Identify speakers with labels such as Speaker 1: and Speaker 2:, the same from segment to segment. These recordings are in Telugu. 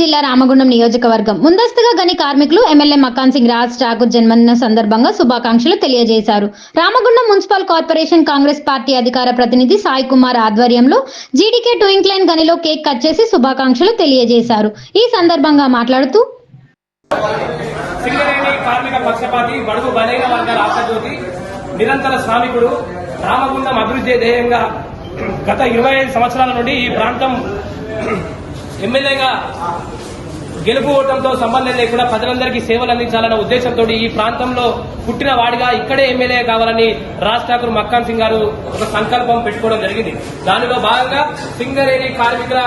Speaker 1: జిల్లా రామగుండం నియోజకవర్గం ముందస్తుగా గని కార్మికులు ఎమ్మెల్యే మకాన్ సింగ్ రాజ్ ఠాకూర్ జన్మదిన సందర్భంగా శుభాకాంక్షలు తెలియజేశారు. Ramagundam municipal corporation Congress party అధికార ప్రతినిధి సాయి కుమార్ ఆధ్వర్యంలో G D K two incline గనిలో cake cut చేసి శుభాకాంక్షలు తెలియజేశారు. ఈ సందర్భంగా మాట్లాడుతూ
Speaker 2: కార్మిక పక్షపాతి బడుగు బలైన వర్గాల నిరంతర శ్రామికుడు రామగుండం అభివృద్ధి ధ్యేయంగా గత ఇరవై ఐదు సంవత్సరాల నుండి ఈ ప్రాంతం ఎమ్మెల్యేగా గెలుపు ఓటంతో సంబంధం లేకుండా ప్రజలందరికీ సేవలు అందించాలన్న ఉద్దేశంతో ఈ ప్రాంతంలో పుట్టిన వాడిగా ఇక్కడే ఎమ్మెల్యే కావాలని రాజ్ ఠాకూర్ మక్కాన్ సింగ్ గారు ఒక సంకల్పం పెట్టుకోవడం జరిగింది. దానిలో భాగంగా సింగరేణి కార్మికుల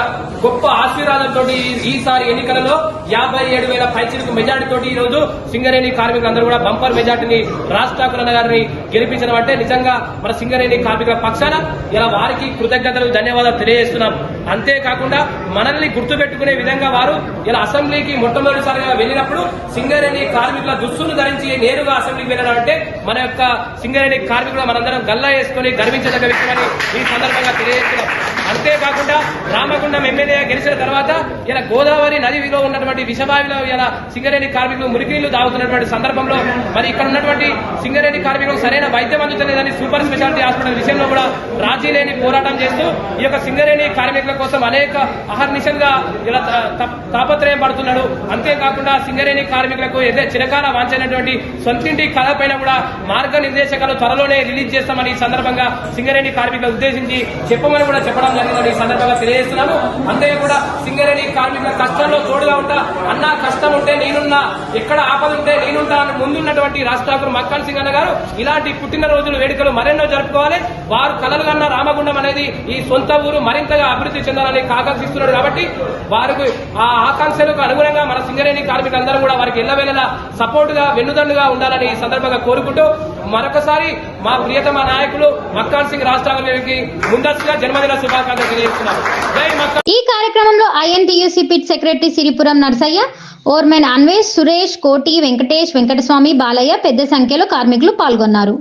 Speaker 2: గొప్ప ఆశీర్వాదంతో ఈసారి ఎన్నికలలో యాభై ఏడు వేల పైచిలకు మెజార్టీతో ఈ రోజు సింగరేణి కార్మికులందరూ కూడా బంపర్ మెజార్టీని రాజ్ ఠాకూర్ అన్న గారిని గెలిపించడం అంటే నిజంగా మన సింగరేణి కార్మికుల పక్షాన ఇలా వారికి కృతజ్ఞతలు ధన్యవాదాలు తెలియజేస్తున్నాం. అంతేకాకుండా మనల్ని గుర్తుపెట్టుకునే విధంగా వారు ఇలా అసెంబ్లీకి మొట్టమొదటిసారిగా వెళ్ళినప్పుడు సింగరేణి కార్మికుల దుస్తులు ధరించి నేరుగా అసెంబ్లీకి వెళ్ళడం అంటే మన యొక్క సింగరేణి కార్మికులు మనందరం గల్లా వేసుకుని గర్వించదగ్గ విషయమని ఈ సందర్భంగా తెలియజేస్తున్నాం. అంతేకాకుండా రామగుండం ఎమ్మెల్యే గెలిచిన తర్వాత ఇలా గోదావరి నదిలో ఉన్నటువంటి విషబావిలో ఇలా సింగరేణి కార్మికులు మురికినీళ్ళు తాగుతున్నటువంటి సందర్భంలో మరి ఇక్కడ ఉన్నటువంటి సింగరేణి కార్మికులకు సరైన వైద్యం అందుతలేదని సూపర్ స్పెషాలిటీ హాస్పిటల్ విషయంలో కూడా రాజీ లేని పోరాటం చేస్తూ ఈ యొక్క సింగరేణి కార్మికుల కోసం అనేక అహర్నిశంగా ఇలా తాపత్రయం పడుతున్నాడు. అంతేకాకుండా సింగరేణి కార్మికులకు ఏదైతే చిరకాల వాంచైనటువంటి సొంతింటి కళ పైన కూడా మార్గనిర్దేశకాలు త్వరలోనే రిలీజ్ చేస్తామని ఈ సందర్భంగా సింగరేణి కార్మికులు ఉద్దేశించి చెప్పమని కూడా చెప్పడం జరిగిందని ఈ సందర్భంగా తెలియజేస్తున్నాము అంతే కూడా సింగరేణి కార్మికుల కష్టంలో తోడుగా ఉంటా అన్న కష్టం ఉంటే నేనున్నా ఎక్కడ ఆపద ఉంటే నేనుంటా అని ముందున్నటువంటి రాజ్ మక్కన్ సింగ్ అన్న గారు ఇలాంటి పుట్టినరోజులు వేడుకలు మరెన్నో జరుపుకోవాలి. వారు కలలు కన్న రామగుండం అనేది ఈ సొంత ఊరు మరింతగా అభివృద్ధి చెందాలని ఆకాంక్షిస్తున్నాడు కాబట్టి వారికి ఆ ఆకాంక్షలకు అనుగుణంగా మన సింగరేణి కార్మికులందరూ కూడా వారికి ఎల్లవేళలా సపోర్ట్గా వెన్నుదండుగా ఉండాలని ఈ సందర్భంగా కోరుకుంటూ మరొకసారి మా ప్రియతమ నాయకులు మక్కాన్ సింగ్ రాష్ట్రాలకి ముందస్తుగా జన్మదిన శుభాకాంక్షలు తెలియజేస్తున్నాను
Speaker 1: ఈ కార్యక్రమంలో I N T U C pit secretary Siripuram Narsaiah ఓర్మెన్ Anvesh Suresh Koti Venkatesh Venkataswamy Balayya పెద్ద సంఖ్యలో కార్మికులు పాల్గొన్నారు.